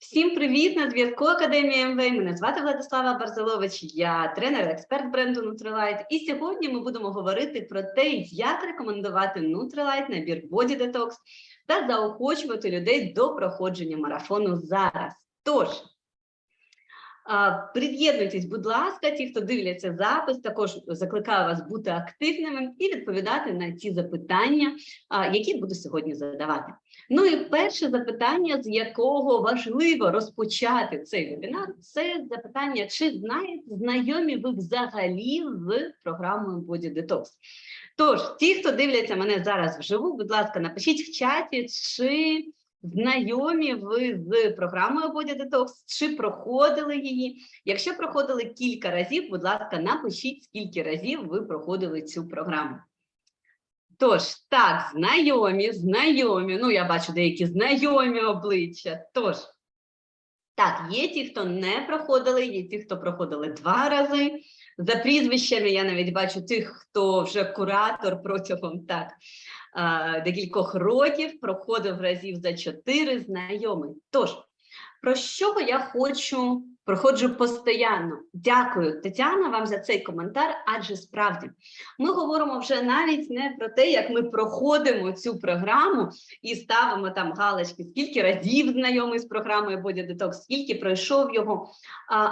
Всім привіт! На зв'язку Академія МВ. Мене звати Владислава Барзелович. Я тренер, експерт бренду Nutrilite. І сьогодні ми будемо говорити про те, як рекомендувати Nutrilite набір Body Detox та заохочувати людей до проходження марафону зараз. Тож. Приєднуйтесь, будь ласка, ті, хто дивляться запис, також закликаю вас бути активними і відповідати на ті запитання, які буду сьогодні задавати. Ну і перше запитання, з якого важливо розпочати цей вебінар, це запитання, чи знаєте, знайомі ви взагалі з програмою Body Detox? Тож, ті, хто дивляться мене зараз вживу, будь ласка, напишіть в чаті, чи знайомі ви з програмою Body Detox, чи проходили її. Якщо проходили кілька разів, будь ласка, напишіть, скільки разів ви проходили цю програму. Тож, так, знайомі, знайомі. Ну, я бачу деякі знайомі обличчя. Тож, так, є ті, хто не проходили, є ті, хто проходили два рази. За прізвищами я навіть бачу тих, хто вже куратор протягом так декількох років, проходив разів за чотири знайомий. Тож, про що я хочу проходжу постійно. Дякую, Тетяна, вам за цей коментар. Адже справді ми говоримо вже навіть не про те, як ми проходимо цю програму і ставимо там галочки, скільки разів знайомий з програмою Body Detox, скільки пройшов його.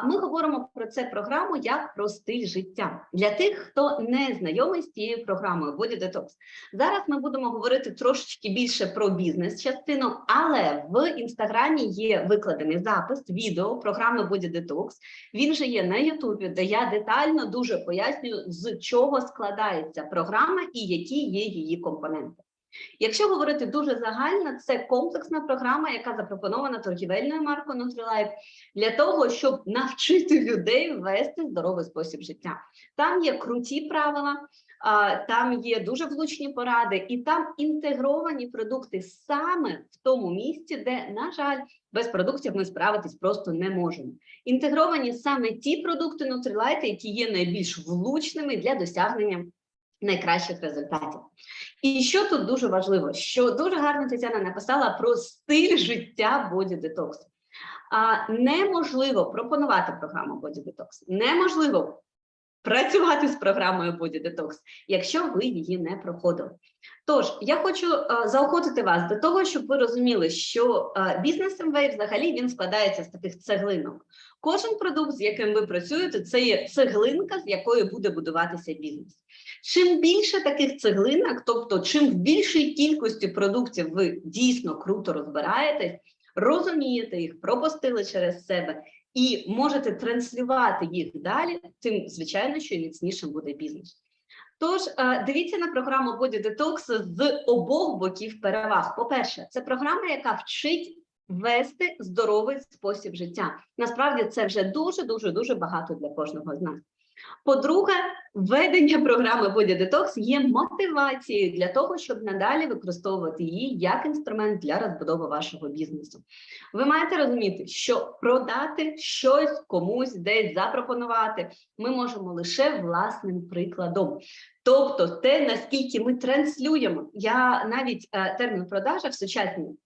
Ми говоримо про це програму як про стиль життя для тих, хто не знайомий з цією програмою Body Detox. Зараз ми будемо говорити трошечки більше про бізнес-частину, але в інстаграмі є викладений запис відео програми Body Detox. Він же є на Ютубі, де я детально дуже пояснюю, з чого складається програма і які є її компоненти. Якщо говорити дуже загально, це комплексна програма, яка запропонована торгівельною маркою Nutrilite для того, щоб навчити людей вести здоровий спосіб життя. Там є круті правила, там є дуже влучні поради, і там інтегровані продукти саме в тому місці, де, на жаль, без продуктів ми справитись просто не можемо. Інтегровані саме ті продукти Nutrilite, які є найбільш влучними для досягнення найкращих результатів. І що тут дуже важливо, що дуже гарно Тетяна написала про стиль життя Body Detox. А, неможливо пропонувати програму Body Detox, неможливо працювати з програмою Body Detox, якщо ви її не проходили. Тож, я хочу е, заохотити вас до того, щоб ви розуміли, що е, бізнес МВ взагалі він складається з таких цеглинок. Кожен продукт, з яким ви працюєте, це є цеглинка, з якої буде будуватися бізнес. Чим більше таких цеглинок, тобто чим в більшій кількості продуктів ви дійсно круто розбираєтесь, розумієте їх, пропустили через себе і можете транслювати їх далі, тим, звичайно, що і міцнішим буде бізнес. Тож е, дивіться на програму Body Detox з обох боків переваг. По-перше, це програма, яка вчить вести здоровий спосіб життя. Насправді це вже дуже дуже дуже багато для кожного з нас. По-друге, введення програми Body Detox є мотивацією для того, щоб надалі використовувати її як інструмент для розбудови вашого бізнесу. Ви маєте розуміти, що продати щось комусь десь запропонувати ми можемо лише власним прикладом. Тобто, те, наскільки ми транслюємо, я навіть е, термін продажа в сучасній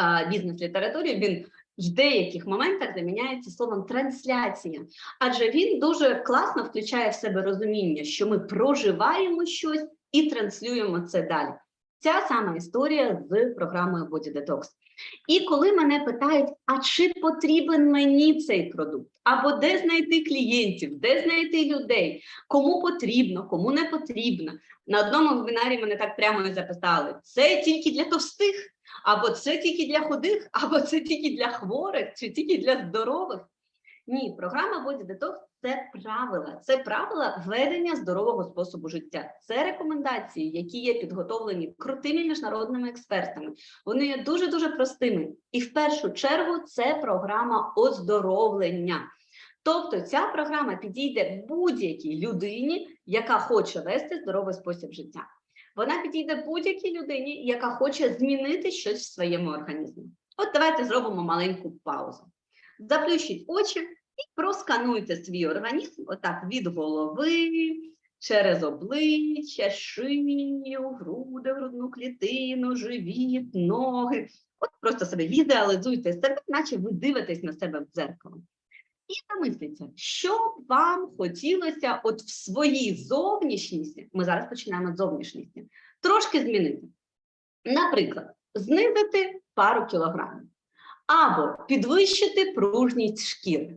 е, бізнес-літературі він в деяких моментах заміняється словом трансляція, адже він дуже класно включає в себе розуміння, що ми проживаємо щось і транслюємо це далі. Ця сама історія з програмою Body Detox. І коли мене питають, а чи потрібен мені цей продукт, або де знайти клієнтів, де знайти людей, кому потрібно, кому не потрібно. На одному вебінарі мене так прямо і записали: це тільки для товстих, або це тільки для худих, або це тільки для хворих, чи тільки для здорових. Ні, програма Body Detox – це правила, це правила ведення здорового способу життя. Це рекомендації, які є підготовлені крутими міжнародними експертами. Вони є дуже дуже простими. І в першу чергу це програма оздоровлення. Тобто ця програма підійде будь-якій людині, яка хоче вести здоровий спосіб життя. Вона підійде будь-якій людині, яка хоче змінити щось в своєму організмі. От давайте зробимо маленьку паузу. Заплющіть очі і проскануйте свій організм отак від голови, через обличчя, шию, груди, грудну клітину, живіт, ноги. От просто себе візуалізуйте себе, наче ви дивитесь на себе в дзеркало. І замисліться, що б вам хотілося от в своїй зовнішністі, ми зараз починаємо з зовнішністі, трошки змінити. Наприклад, знизити пару кілограмів, або підвищити пружність шкіри,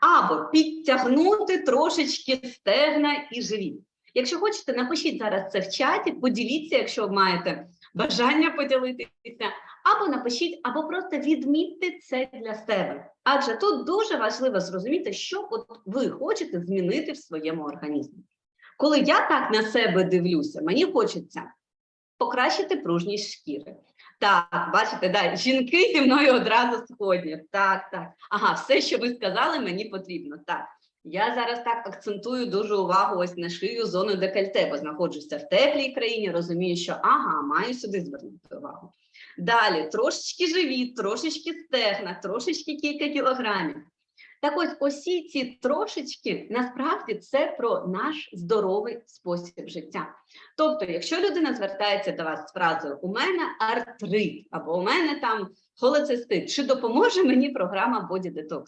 або підтягнути трошечки стегна і живіт. Якщо хочете, напишіть зараз це в чаті, поділіться, якщо маєте бажання поділитися, або напишіть, або просто відмітьте це для себе. Адже тут дуже важливо зрозуміти, що от ви хочете змінити в своєму організмі. Коли я так на себе дивлюся, мені хочеться покращити пружність шкіри. Так, бачите, да, жінки зі мною одразу сходять. Так, так. Ага, все, що ви сказали, мені потрібно. Так. Я зараз так акцентую дуже увагу ось на шию зону декольте, бо знаходжуся в теплій країні, розумію, що ага, маю сюди звернути увагу. Далі трошечки живіт, трошечки стегна, трошечки кілька кілограмів. Так ось усі ці трошечки насправді це про наш здоровий спосіб життя. Тобто, якщо людина звертається до вас з фразою У мене артрит або у мене там холецистит, чи допоможе мені програма Body Detox?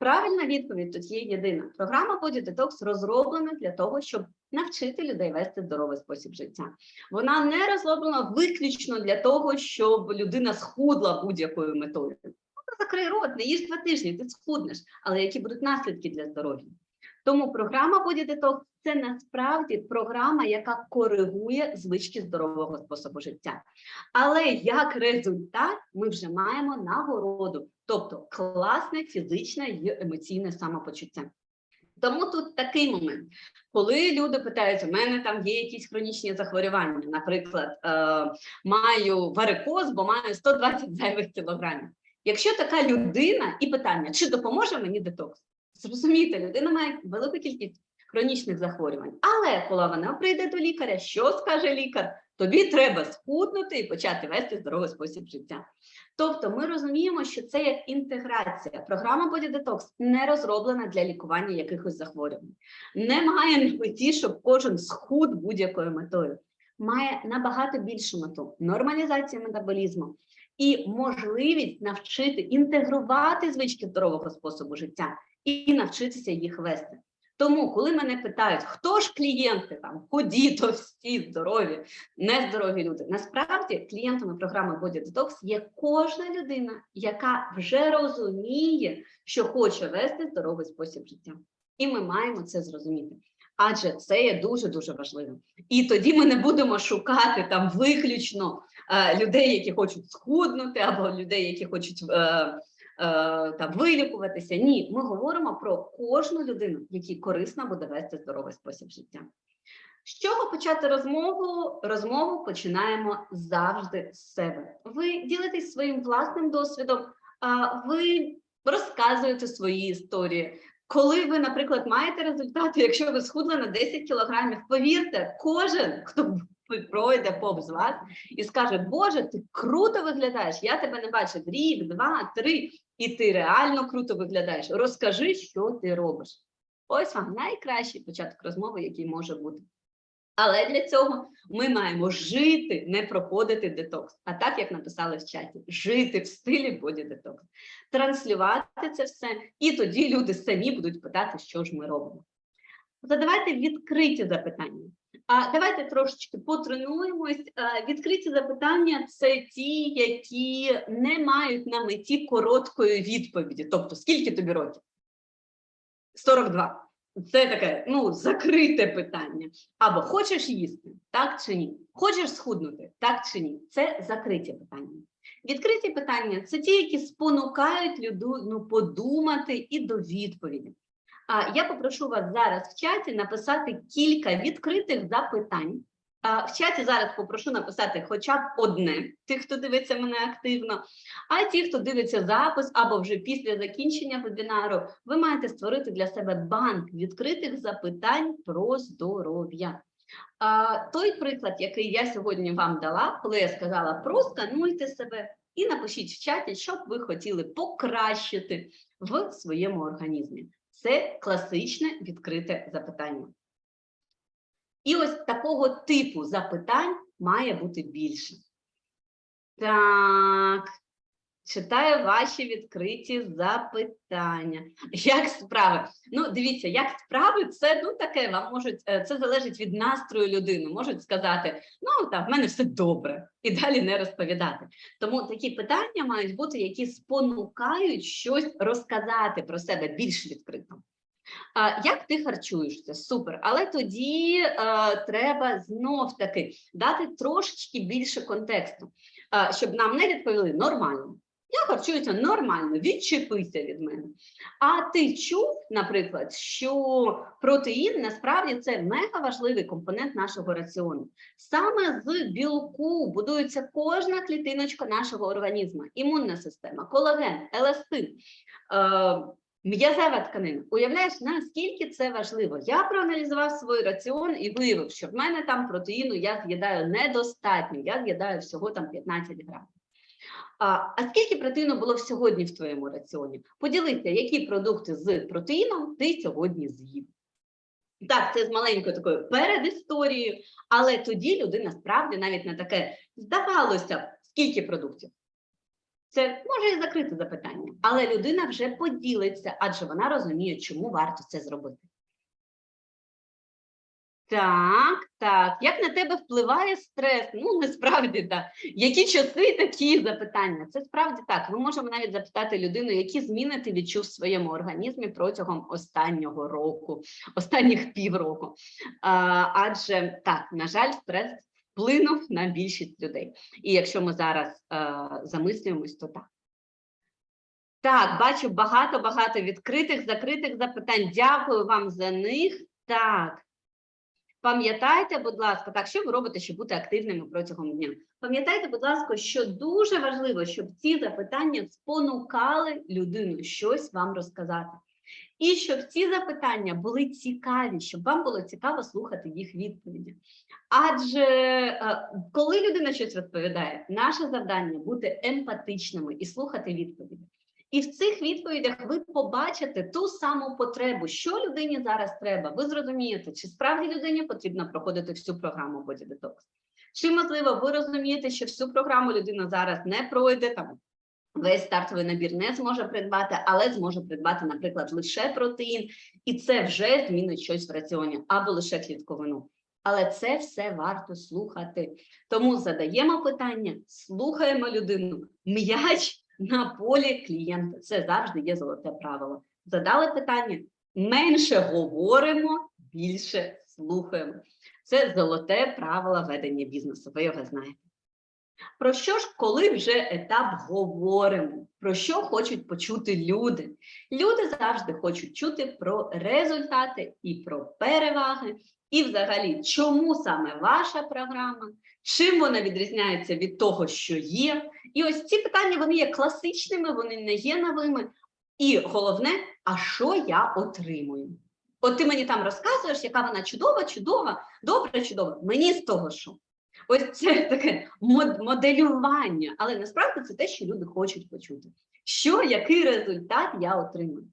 Правильна відповідь тут є єдина. Програма Body Detox розроблена для того, щоб навчити людей вести здоровий спосіб життя. Вона не розроблена виключно для того, щоб людина схудла будь-якою метою. Ну, Закрий рот, не їж два тижні, ти схуднеш, але які будуть наслідки для здоров'я? Тому програма Body Detox – це насправді програма, яка коригує звички здорового способу життя. Але як результат ми вже маємо нагороду, тобто класне фізичне і емоційне самопочуття. Тому тут такий момент, коли люди питають, у мене там є якісь хронічні захворювання, наприклад, е, маю варикоз, бо маю 120 зайвих кілограмів. Якщо така людина і питання, чи допоможе мені детокс? Зрозумійте, людина має велику кількість хронічних захворювань. Але коли вона прийде до лікаря, що скаже лікар? Тобі треба схуднути і почати вести здоровий спосіб життя. Тобто ми розуміємо, що це як інтеграція. Програма Body Detox не розроблена для лікування якихось захворювань. Не має на меті, щоб кожен схуд будь-якою метою. Має набагато більшу мету нормалізація метаболізму і можливість навчити інтегрувати звички здорового способу життя і навчитися їх вести. Тому, коли мене питають, хто ж клієнти там ході, товсті, здорові, нездорові люди, насправді клієнтами програми Body Detox є кожна людина, яка вже розуміє, що хоче вести здоровий спосіб життя. І ми маємо це зрозуміти. Адже це є дуже дуже важливим. І тоді ми не будемо шукати там виключно е, людей, які хочуть схуднути, або людей, які хочуть е, там вилікуватися. Ні, ми говоримо про кожну людину, якій корисно буде вести здоровий спосіб життя. З чого почати розмову? Розмову починаємо завжди з себе. Ви ділитесь своїм власним досвідом, ви розказуєте свої історії. Коли ви, наприклад, маєте результати, якщо ви схудли на 10 кілограмів, повірте, кожен, хто пройде повз вас і скаже, Боже, ти круто виглядаєш, я тебе не бачив рік, два, три, і ти реально круто виглядаєш. Розкажи, що ти робиш. Ось вам найкращий початок розмови, який може бути. Але для цього ми маємо жити, не проходити детокс. А так, як написали в чаті, жити в стилі боді детокс, транслювати це все, і тоді люди самі будуть питати, що ж ми робимо. Задавайте відкриті запитання. А давайте трошечки потренуємось. Відкриті запитання це ті, які не мають на меті короткої відповіді. Тобто, скільки тобі років? 42. Це таке ну, закрите питання. Або хочеш їсти, так чи ні? Хочеш схуднути, так чи ні? Це закриті питання. Відкриті питання це ті, які спонукають людину подумати і до відповіді. А я попрошу вас зараз в чаті написати кілька відкритих запитань. В чаті зараз попрошу написати хоча б одне, тих, хто дивиться мене активно. А ті, хто дивиться запис або вже після закінчення вебінару, ви маєте створити для себе банк відкритих запитань про здоров'я. Той приклад, який я сьогодні вам дала, коли я сказала проскануйте себе і напишіть в чаті, що б ви хотіли покращити в своєму організмі. Це класичне відкрите запитання. І ось такого типу запитань має бути більше. Так, Читаю ваші відкриті запитання. Як справи? Ну, дивіться, як справи, це ну таке вам можуть, е, це залежить від настрою людини. Можуть сказати, ну так, в мене все добре, і далі не розповідати. Тому такі питання мають бути, які спонукають щось розказати про себе більш відкрито. А, Як ти харчуєшся? Супер. Але тоді е, треба знов таки дати трошечки більше контексту, е, щоб нам не відповіли нормально. Я харчуюся нормально, відчепися від мене. А ти чув, наприклад, що протеїн насправді це мега важливий компонент нашого раціону. Саме з білку будується кожна клітиночка нашого організму, імунна система, колаген, еластин. Е, М'язева тканина. Уявляєш, наскільки це важливо? Я проаналізував свій раціон і виявив, що в мене там протеїну я з'їдаю недостатньо, я з'їдаю всього там 15 грамів. А, а скільки протеїну було сьогодні в твоєму раціоні? Поділися, які продукти з протеїном ти сьогодні з'їв. Так, це з маленькою такою передісторією, але тоді людина справді навіть не таке здавалося, скільки продуктів. Це може і закрите запитання, але людина вже поділиться, адже вона розуміє, чому варто це зробити. Так, так. Як на тебе впливає стрес? Ну, насправді так. Які часи такі запитання? Це справді так. Ми можемо навіть запитати людину, які зміни ти відчув в своєму організмі протягом останнього року, останніх півроку. А, адже так, на жаль, стрес вплинув на більшість людей. І якщо ми зараз е, замислюємось, то так. Так, бачу багато-багато відкритих, закритих запитань. Дякую вам за них. Так. Пам'ятайте, будь ласка, так, що ви робите, щоб бути активними протягом дня? Пам'ятайте, будь ласка, що дуже важливо, щоб ці запитання спонукали людину щось вам розказати. І щоб ці запитання були цікаві, щоб вам було цікаво слухати їх відповіді. Адже е, коли людина щось розповідає, наше завдання бути емпатичними і слухати відповіді. І в цих відповідях ви побачите ту саму потребу, що людині зараз треба. Ви зрозумієте, чи справді людині потрібно проходити всю програму Body Detox. Чи можливо, ви розумієте, що всю програму людина зараз не пройде там. Весь стартовий набір не зможе придбати, але зможе придбати, наприклад, лише протеїн, і це вже змінить щось в раціоні або лише клітковину. Але це все варто слухати. Тому задаємо питання, слухаємо людину. М'яч на полі клієнта. Це завжди є золоте правило. Задали питання, менше говоримо, більше слухаємо. Це золоте правило ведення бізнесу. Ви його знаєте. Про що ж, коли вже етап говоримо? Про що хочуть почути люди? Люди завжди хочуть чути про результати і про переваги, і взагалі, чому саме ваша програма, чим вона відрізняється від того, що є. І ось ці питання вони є класичними, вони не є новими. І головне, а що я отримую? От ти мені там розказуєш, яка вона чудова, чудова, добра, чудова. Мені з того що? Ось це таке моделювання, але насправді це те, що люди хочуть почути. Що, який результат я отримую?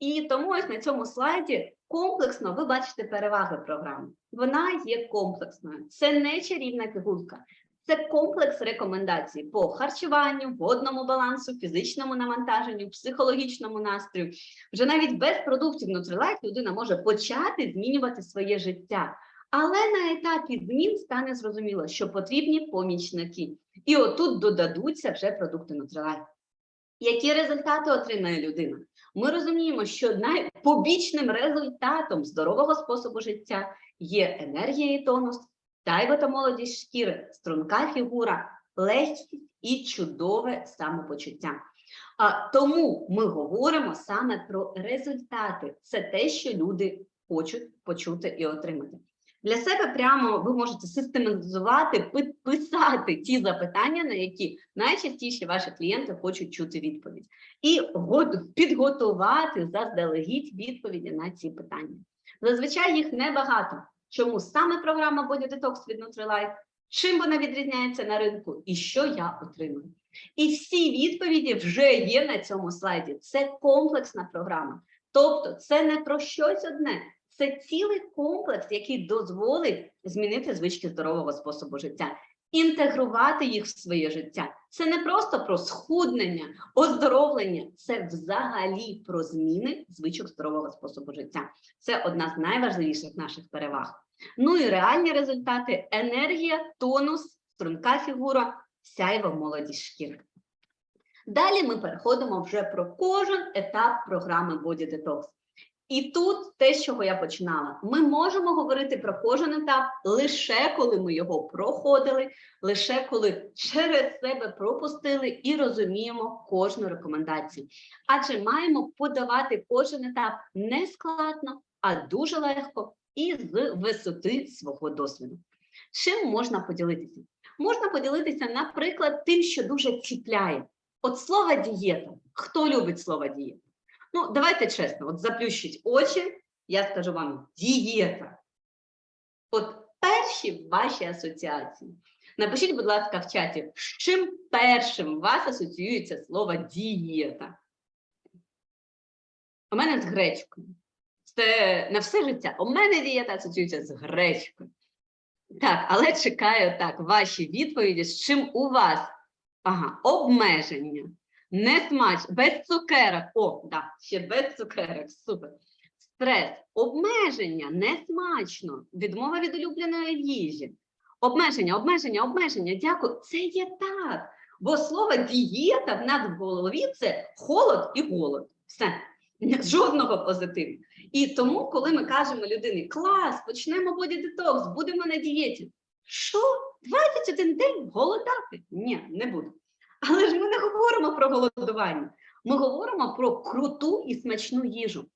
І тому ось на цьому слайді комплексно ви бачите переваги програми. Вона є комплексною. Це не чарівна пігулка, це комплекс рекомендацій по харчуванню, водному балансу, фізичному навантаженню, психологічному настрою. Вже навіть без продуктів Nutrilite людина може почати змінювати своє життя. Але на етапі змін стане зрозуміло, що потрібні помічники. І отут додадуться вже продукти Nutrilite. Які результати отримає людина? Ми розуміємо, що найпобічним результатом здорового способу життя є енергія і тонус, тайва та молодість шкіри, струнка фігура, легкість і чудове самопочуття. А, Тому ми говоримо саме про результати. Це те, що люди хочуть почути і отримати. Для себе прямо ви можете систематизувати, писати ті запитання, на які найчастіше ваші клієнти хочуть чути відповідь, і підготувати заздалегідь відповіді на ці питання. Зазвичай їх небагато. Чому саме програма Body Detox від Nutrilite, чим вона відрізняється на ринку і що я отримую? І всі відповіді вже є на цьому слайді. Це комплексна програма. Тобто, це не про щось одне, це цілий комплекс, який дозволить змінити звички здорового способу життя. інтегрувати їх в своє життя. Це не просто про схуднення, оздоровлення, це взагалі про зміни звичок здорового способу життя. Це одна з найважливіших наших переваг. Ну і реальні результати: енергія, тонус, струнка фігура, сяйва молоді шкіри. Далі ми переходимо вже про кожен етап програми Body Detox. І тут те, з чого я починала, ми можемо говорити про кожен етап лише коли ми його проходили, лише коли через себе пропустили і розуміємо кожну рекомендацію. Адже маємо подавати кожен етап не складно, а дуже легко і з висоти свого досвіду. Чим можна поділитися? Можна поділитися, наприклад, тим, що дуже чіпляє. От слово дієта. Хто любить слово дієта? Ну, давайте чесно, от заплющіть очі, я скажу вам дієта. От перші ваші асоціації. Напишіть, будь ласка, в чаті, з чим першим вас асоціюється слово дієта? У мене з гречкою. Це на все життя. У мене дієта асоціюється з гречкою. Так, але чекаю так, ваші відповіді, з чим у вас? Ага, обмеження. Не смач, без цукерок. О, да, ще без цукерок. Супер. Стрес, обмеження, не смачно. Відмова від улюбленої їжі. Обмеження, обмеження, обмеження. Дякую. Це є так. Бо слово дієта в нас в голові це холод і голод. Все. Жодного позитиву. І тому, коли ми кажемо людині клас, почнемо боді детокс, будемо на дієті. Що? 21 день голодати? Ні, не буду. Але ж ми не говоримо про голодування. Ми говоримо про круту і смачну їжу.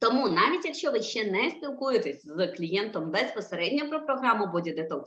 Тому, навіть якщо ви ще не спілкуєтесь з клієнтом безпосередньо про програму Body Detox,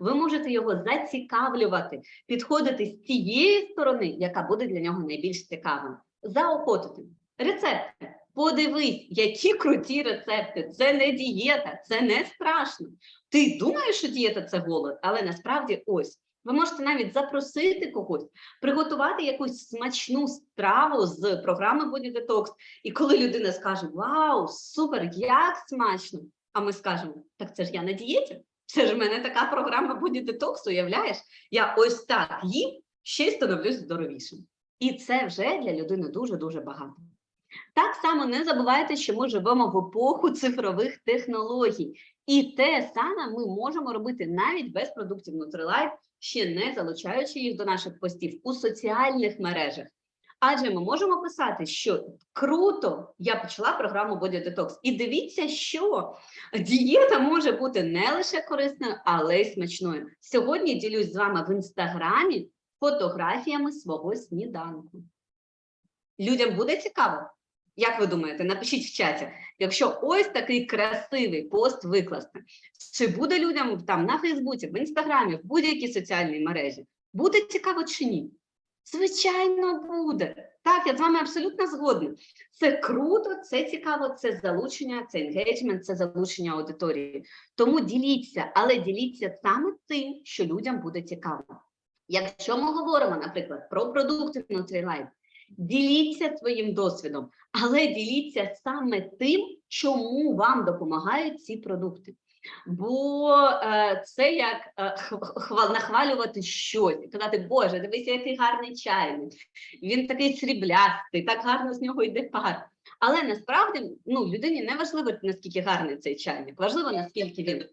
ви можете його зацікавлювати, підходити з тієї сторони, яка буде для нього найбільш цікавою. Заохотити. Рецепти. Подивись, які круті рецепти. Це не дієта, це не страшно. Ти думаєш, що дієта це голод, але насправді ось. Ви можете навіть запросити когось, приготувати якусь смачну страву з програми Body Detox. І коли людина скаже: Вау, супер, як смачно! А ми скажемо: так це ж я на дієті. Це ж в мене така програма Body Detox, уявляєш? Я ось так їм ще й становлюсь здоровішим. І це вже для людини дуже-дуже багато. Так само не забувайте, що ми живемо в епоху цифрових технологій, і те саме ми можемо робити навіть без продуктів Nutrilite, ще не залучаючи їх до наших постів у соціальних мережах. Адже ми можемо писати, що круто, я почала програму Body Detox. І дивіться, що дієта може бути не лише корисною, але й смачною. Сьогодні ділюсь з вами в інстаграмі фотографіями свого сніданку. Людям буде цікаво? Як ви думаєте, напишіть в чаті, якщо ось такий красивий пост викласти, чи буде людям там на Фейсбуці, в інстаграмі, в будь-якій соціальній мережі, буде цікаво чи ні? Звичайно, буде. Так, я з вами абсолютно згодна. Це круто, це цікаво, це залучення, це енгейджмент, це залучення аудиторії. Тому діліться, але діліться саме тим, що людям буде цікаво. Якщо ми говоримо, наприклад, про продукти внутрі Nutrilite, діліться своїм досвідом, але діліться саме тим, чому вам допомагають ці продукти. Бо е, це як е, хва- нахвалювати щось, і казати, Боже, дивися, який гарний чайник. Він такий сріблястий, так гарно з нього йде пар. Але насправді ну, людині не важливо, наскільки гарний цей чайник, важливо, наскільки він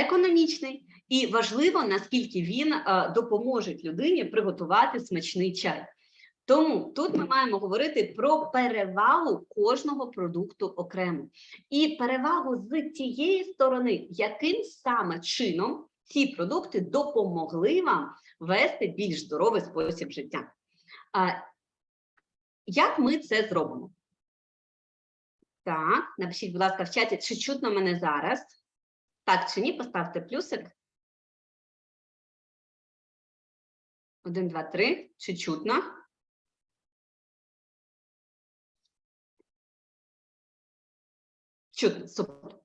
економічний, і важливо, наскільки він е, допоможе людині приготувати смачний чай. Тому тут ми маємо говорити про перевагу кожного продукту окремо. І перевагу з тієї сторони, яким саме чином ці продукти допомогли вам вести більш здоровий спосіб життя. А, як ми це зробимо? Так, напишіть, будь ласка, в чаті, чи чутно мене зараз? Так чи ні, поставте плюсик. Один, два, три. Чи чутно? Чутно, супер.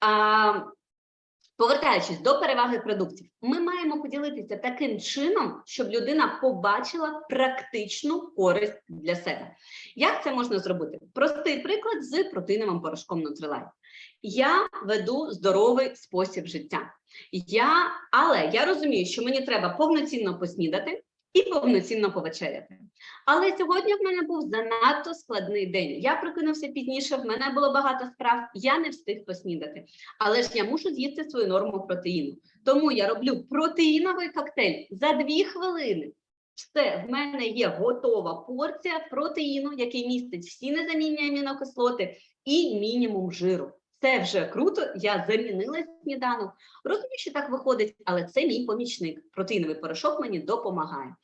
А, повертаючись до переваги продуктів, ми маємо поділитися таким чином, щоб людина побачила практичну користь для себе. Як це можна зробити? Простий приклад з протеїновим порошком Nutrilite. Я веду здоровий спосіб життя. Я, але я розумію, що мені треба повноцінно поснідати і повноцінно повечеряти. Але сьогодні в мене був занадто складний день. Я прокинувся пізніше, в мене було багато справ, я не встиг поснідати. Але ж я мушу з'їсти свою норму протеїну. Тому я роблю протеїновий коктейль за дві хвилини. Все, в мене є готова порція протеїну, який містить всі незамінні амінокислоти і мінімум жиру. Це вже круто. Я замінила сніданок. Розумію, що так виходить, але це мій помічник. Протеїновий порошок мені допомагає.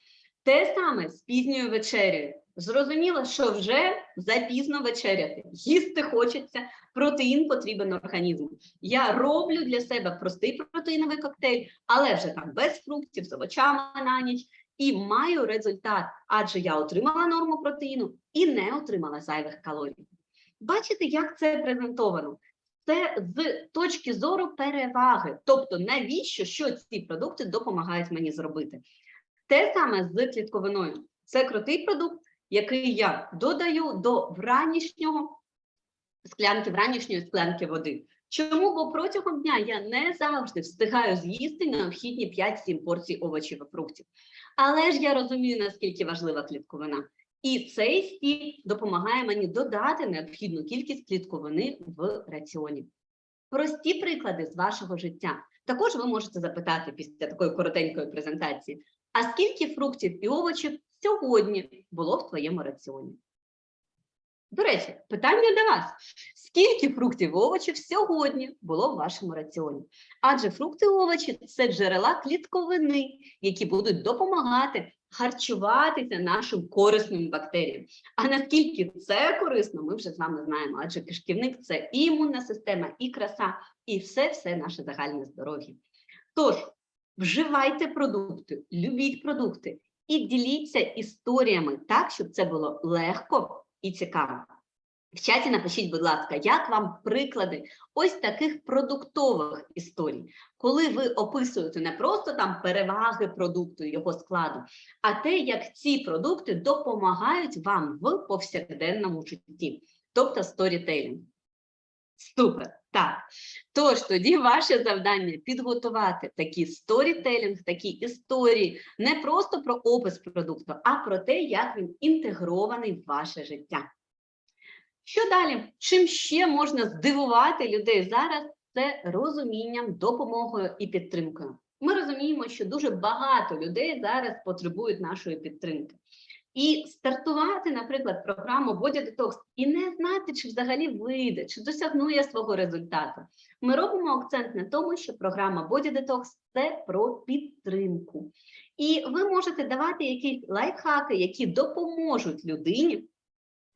Те саме з пізньою вечерею. Зрозуміло, що вже запізно вечеряти. Їсти хочеться, протеїн потрібен організму. Я роблю для себе простий протеїновий коктейль, але вже там без фруктів, з овочами на ніч. І маю результат, адже я отримала норму протеїну і не отримала зайвих калорій. Бачите, як це презентовано? Це з точки зору переваги. Тобто, навіщо що ці продукти допомагають мені зробити? Те саме з клітковиною. Це крутий продукт, який я додаю до вранішнього склянки, вранішньої склянки води. Чому? Бо протягом дня я не завжди встигаю з'їсти необхідні 5-7 порцій овочів і фруктів. Але ж я розумію, наскільки важлива клітковина. І цей стіль допомагає мені додати необхідну кількість клітковини в раціоні. Прості приклади з вашого життя. Також ви можете запитати після такої коротенької презентації: а скільки фруктів і овочів сьогодні було в твоєму раціоні? До речі, питання до вас: скільки фруктів і овочів сьогодні було в вашому раціоні? Адже фрукти і овочі це джерела клітковини, які будуть допомагати харчуватися нашим корисним бактеріям. А наскільки це корисно, ми вже з вами знаємо, адже кишківник це і імунна система, і краса, і все-все наше загальне здоров'я. Тож, вживайте продукти, любіть продукти і діліться історіями так, щоб це було легко і цікаво. В чаті напишіть, будь ласка, як вам приклади ось таких продуктових історій, коли ви описуєте не просто там переваги продукту, його складу, а те, як ці продукти допомагають вам в повсякденному житті, тобто сторітейлінг. Супер! Так. Тож тоді ваше завдання підготувати такі сторітелінг, такі історії, не просто про опис продукту, а про те, як він інтегрований в ваше життя. Що далі? Чим ще можна здивувати людей зараз? Це розумінням, допомогою і підтримкою. Ми розуміємо, що дуже багато людей зараз потребують нашої підтримки. І стартувати, наприклад, програму Body Detox і не знати, чи взагалі вийде, чи досягну я свого результату. Ми робимо акцент на тому, що програма Body Detox – це про підтримку. І ви можете давати якісь лайфхаки, які допоможуть людині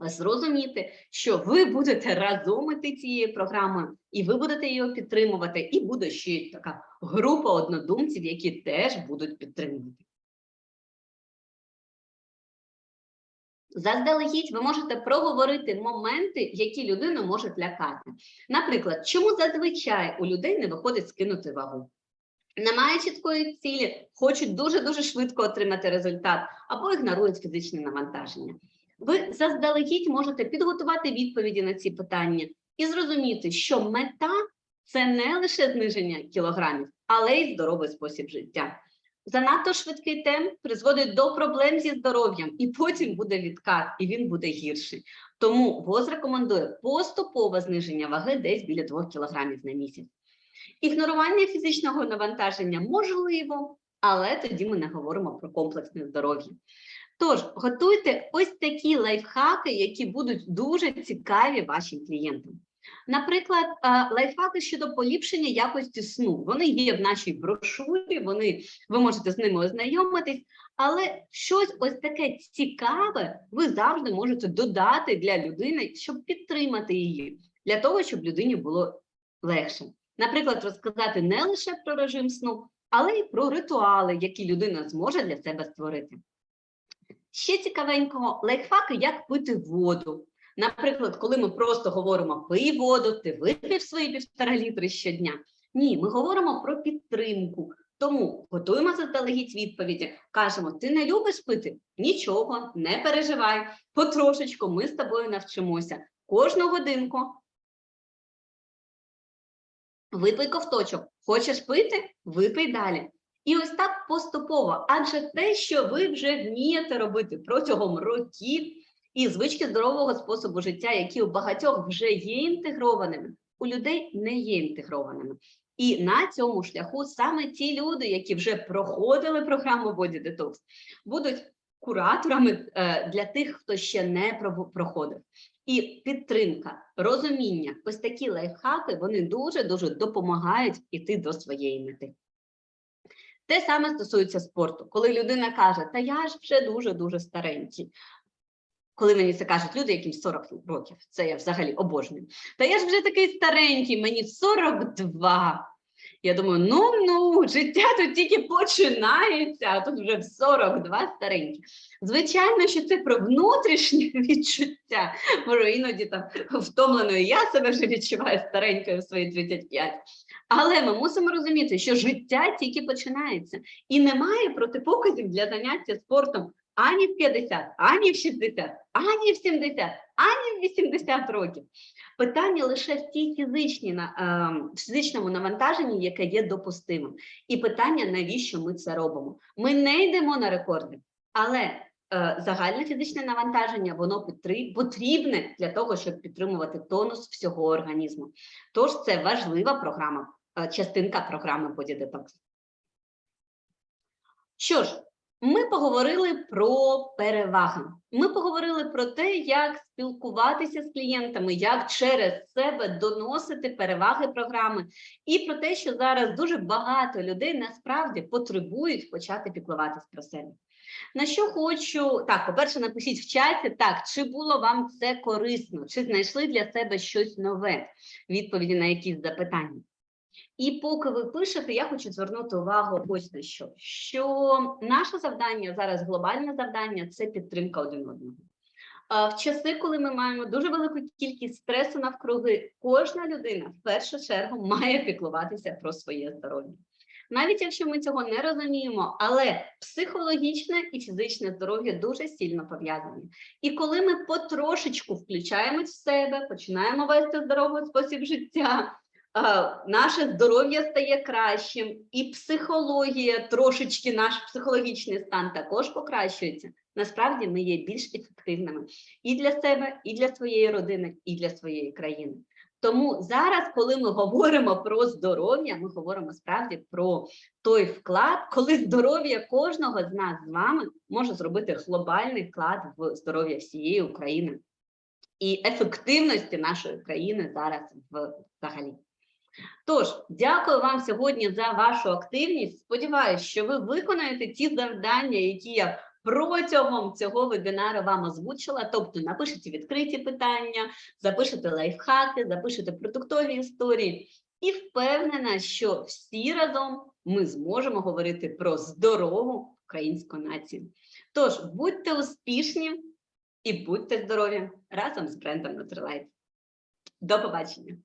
зрозуміти, що ви будете разом іти цією програмою, і ви будете її підтримувати, і буде ще така група однодумців, які теж будуть підтримувати. Заздалегідь ви можете проговорити моменти, які людину можуть лякати. Наприклад, чому зазвичай у людей не виходить скинути вагу? Немає чіткої цілі, хочуть дуже-дуже швидко отримати результат або ігнорують фізичне навантаження. Ви заздалегідь можете підготувати відповіді на ці питання і зрозуміти, що мета це не лише зниження кілограмів, але й здоровий спосіб життя. Занадто швидкий темп призводить до проблем зі здоров'ям, і потім буде відкат, і він буде гірший. Тому ВОЗ рекомендує поступове зниження ваги десь біля 2 кг на місяць. Ігнорування фізичного навантаження можливо, але тоді ми не говоримо про комплексне здоров'я. Тож, готуйте ось такі лайфхаки, які будуть дуже цікаві вашим клієнтам. Наприклад, лайфхаки щодо поліпшення якості сну. Вони є в нашій брошурі, вони, ви можете з ними ознайомитись, але щось ось таке цікаве ви завжди можете додати для людини, щоб підтримати її, для того, щоб людині було легше. Наприклад, розказати не лише про режим сну, але й про ритуали, які людина зможе для себе створити. Ще цікавенького лайфхаки, як пити воду. Наприклад, коли ми просто говоримо пий воду, ти випив свої півтора літри щодня. Ні, ми говоримо про підтримку. Тому готуємо заздалегідь відповіді. Кажемо, ти не любиш пити? Нічого, не переживай. Потрошечку ми з тобою навчимося. Кожну годинку. Випий ковточок, Хочеш пити? Випий далі. І ось так поступово, адже те, що ви вже вмієте робити протягом років, і звички здорового способу життя, які у багатьох вже є інтегрованими, у людей не є інтегрованими. І на цьому шляху саме ті люди, які вже проходили програму Body Detox, будуть кураторами е, для тих, хто ще не проходив. І підтримка, розуміння, ось такі лайфхаки, вони дуже дуже допомагають іти до своєї мети. Те саме стосується спорту. Коли людина каже, та я ж вже дуже-дуже старенький. Коли мені це кажуть люди, яким 40 років, це я взагалі обожнюю. Та я ж вже такий старенький, мені 42. Я думаю, ну ну, життя тут тільки починається, а тут вже в 42 старенькі. Звичайно, що це про внутрішнє відчуття. Може, іноді там втомленою я себе вже відчуваю старенькою в свої 35. Але ми мусимо розуміти, що життя тільки починається, і немає протипоказів для заняття спортом ані в 50, ані в 60, ані в 70, ані в 80 років. Питання лише в тій фізичній на е, фізичному навантаженні, яке є допустимим. І питання, навіщо ми це робимо? Ми не йдемо на рекорди, але загальне фізичне навантаження воно потрібне для того, щоб підтримувати тонус всього організму. Тож це важлива програма, е, частинка програми Body Detox. Що ж, ми поговорили про переваги. Ми поговорили про те, як спілкуватися з клієнтами, як через себе доносити переваги програми, і про те, що зараз дуже багато людей насправді потребують почати піклуватись про себе. На що хочу так, по-перше, напишіть в чаті, так, чи було вам це корисно, чи знайшли для себе щось нове, відповіді на якісь запитання. І поки ви пишете, я хочу звернути увагу ось на що. Що наше завдання зараз глобальне завдання це підтримка один одного. В часи, коли ми маємо дуже велику кількість стресу навкруги, кожна людина в першу чергу має піклуватися про своє здоров'я. Навіть якщо ми цього не розуміємо, але психологічне і фізичне здоров'я дуже сильно пов'язані. І коли ми потрошечку включаємось в себе, починаємо вести здоровий спосіб життя, наше здоров'я стає кращим, і психологія трошечки наш психологічний стан також покращується. Насправді ми є більш ефективними і для себе, і для своєї родини, і для своєї країни. Тому зараз, коли ми говоримо про здоров'я, ми говоримо справді про той вклад, коли здоров'я кожного з нас з вами може зробити глобальний вклад в здоров'я всієї України і ефективності нашої країни зараз взагалі. Тож, дякую вам сьогодні за вашу активність. Сподіваюсь, що ви виконаєте ті завдання, які я протягом цього вебінару вам озвучила. Тобто напишете відкриті питання, запишете лайфхаки, запишете продуктові історії. І впевнена, що всі разом ми зможемо говорити про здорову українську націю. Тож будьте успішні і будьте здорові разом з брендом Nutrilite. До побачення!